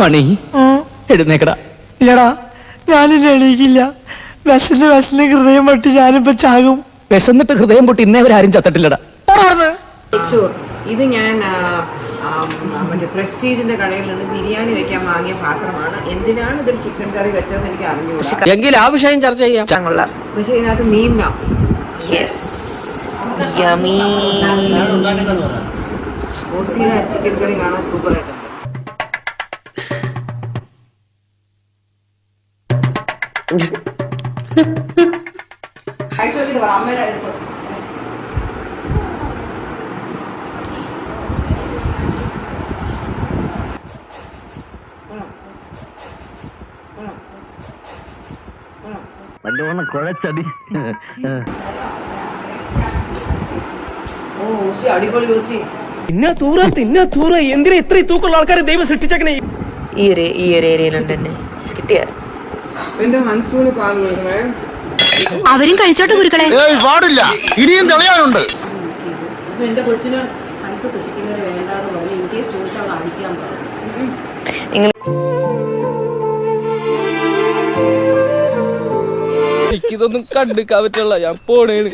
മണി എഴുന്നേക്കടാ. ഇല്ലടാ ഞാനില്ല എണീക്കില്ല. വിശന്ന് വിശന്ന് ഹൃദയം പൊട്ടി ഞാനിപ്പോ ചാകും. വിശന്നിട്ട് ഹൃദയം പൊട്ടി ഇന്നേ ആരും ചത്തിട്ടില്ലടാ. ഇത് ഞാൻ മറ്റേ പ്രസ്റ്റീജിന്റെ കടയിൽ നിന്ന് ബിരിയാണി വെക്കാൻ വാങ്ങിയ പാത്രമാണ്. എന്തിനാണ് ഇതിൽ ചിക്കൻ കറി വെച്ചതെന്ന് എനിക്ക് അറിഞ്ഞു എങ്കിൽ ആ വിഷയം ചർച്ച ചെയ്യാം. പക്ഷെ ഇതിനകത്ത് മീന ചിക്കൻ കറി കാണാൻ സൂപ്പർ ആയിട്ടുണ്ട് അമ്മയുടെ അടുത്ത് നല്ലോണം കുഴച്ചടി എന്തിനാ ഇത്രയും തൂക്കമുള്ള ആൾക്കാരെ ദൈവം സൃഷ്ടിച്ചേക്കണേ? ഈ ഒരു ഈ ഒരു ഏരിയയിലുണ്ട് തന്നെ കിട്ടിയ? അവരും കഴിച്ചോട്ടെ ഗുരുക്കളെ. ഏയ് പാടില്ല. ഇനിയും തെളിയാനുണ്ട്. എനിക്കിതൊന്നും കണ്ടിക്കാൻ പറ്റുള്ള ഞാൻ പോണേണ്